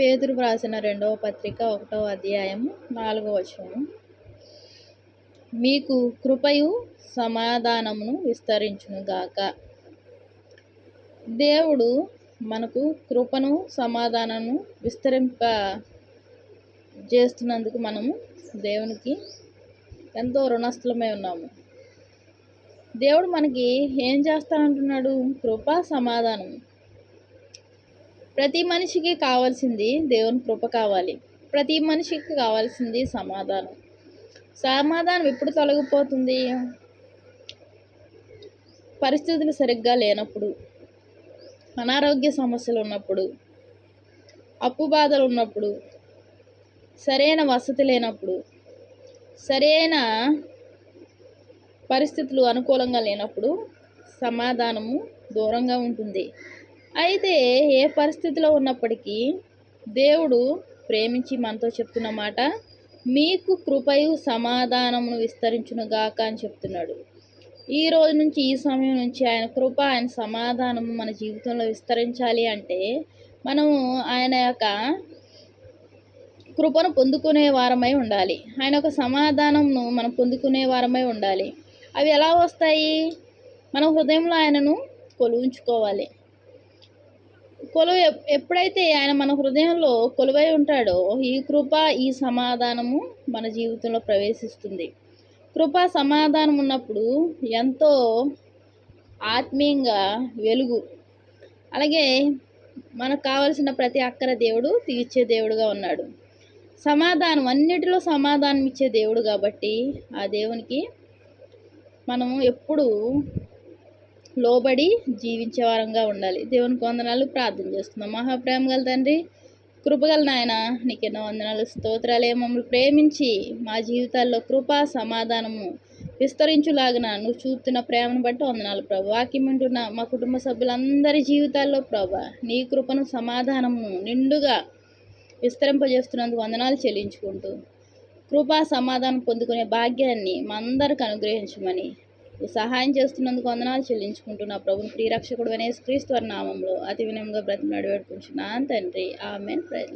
పేతురు వ్రాసిన రెండవ పత్రిక ఒకటవ అధ్యాయం నాలుగవ వచనం మీకు కృపయు సమాధానమును విస్తరించునుగాక దేవుడు మనకు కృపను సమాధానము విస్తరింప చేస్తున్నందుకు మనము దేవునికి ఎంతో రుణస్థలమై ఉన్నాము. దేవుడు మనకి ఏం చేస్తానంటున్నాడు? కృప సమాధానం ప్రతి మనిషికి కావాల్సింది దేవుని కృప కావాలి. ప్రతి మనిషికి కావాల్సింది సమాధానం. సమాధానం ఎప్పుడు తొలగిపోతుంది? పరిస్థితులు సరిగ్గా లేనప్పుడు అనారోగ్య సమస్యలు ఉన్నప్పుడు అప్పు బాధలు ఉన్నప్పుడు సరైన వసతి లేనప్పుడు సరైన పరిస్థితులు అనుకూలంగా లేనప్పుడు సమాధానము దూరంగా ఉంటుంది. అయితే ఏ పరిస్థితిలో ఉన్నప్పటికీ దేవుడు ప్రేమించి మనతో చెప్తున్న మాట మీకు కృపయు సమాధానమును విస్తరించునుగాక అని చెప్తున్నాడు. ఈ రోజు నుంచి ఈ సమయం నుంచి ఆయన కృప ఆయన సమాధానము మన జీవితంలో విస్తరించాలి అంటే మనము ఆయన యొక్క కృపను పొందుకునే వారమై ఉండాలి. ఆయన యొక్క సమాధానంను మనం పొందుకునే వారమై ఉండాలి. అవి ఎలా వస్తాయి? మన హృదయంలో ఆయనను కొలువుంచుకోవాలి. కొలువై ఎప్పుడైతే ఆయన మన హృదయంలో కొలువై ఉంటాడో ఈ కృప ఈ సమాధానము మన జీవితంలో ప్రవేశిస్తుంది. కృప సమాధానం ఉన్నప్పుడు ఎంతో ఆత్మీయంగా వెలుగు. అలాగే మనకు కావలసిన ప్రతి అక్కర దేవుడు తీర్చే దేవుడుగా ఉన్నాడు. సమాధానం అన్నిటిలో సమాధానం ఇచ్చే దేవుడు కాబట్టి ఆ దేవునికి మనము ఎప్పుడు లోబడి జీవించే వారంగా ఉండాలి. దేవునికి వందనాలు ప్రార్థన చేస్తున్నాం. మహాప్రేమ గల తండ్రి కృపగల నాయన నీకెన్నో వందనాలు స్తోత్రాలే. మమ్మల్ని ప్రేమించి మా జీవితాల్లో కృప సమాధానము విస్తరించులాగిన నువ్వు చూపుతున్న ప్రేమను బట్టి వందనాలు ప్రభు. వాక్యం వింటున్న మా కుటుంబ సభ్యులందరి జీవితాల్లో ప్రభా నీ కృపను సమాధానము నిండుగా విస్తరింపజేస్తున్నందుకు వందనాలు చెల్లించుకుంటూ కృపా సమాధానం పొందుకునే భాగ్యాన్ని మా అందరికి అనుగ్రహించమని సహాయం చేస్తున్నందుకు వందనాలు చెల్లించుకుంటున్నా ప్రభుని. ప్రియరక్షకుడు అనే క్రీస్తు నామంలో అతి వినయంగా బ్రతిమలాడి వేడుకుంటున్నాను తండ్రి ఆమెన్. ప్రజలు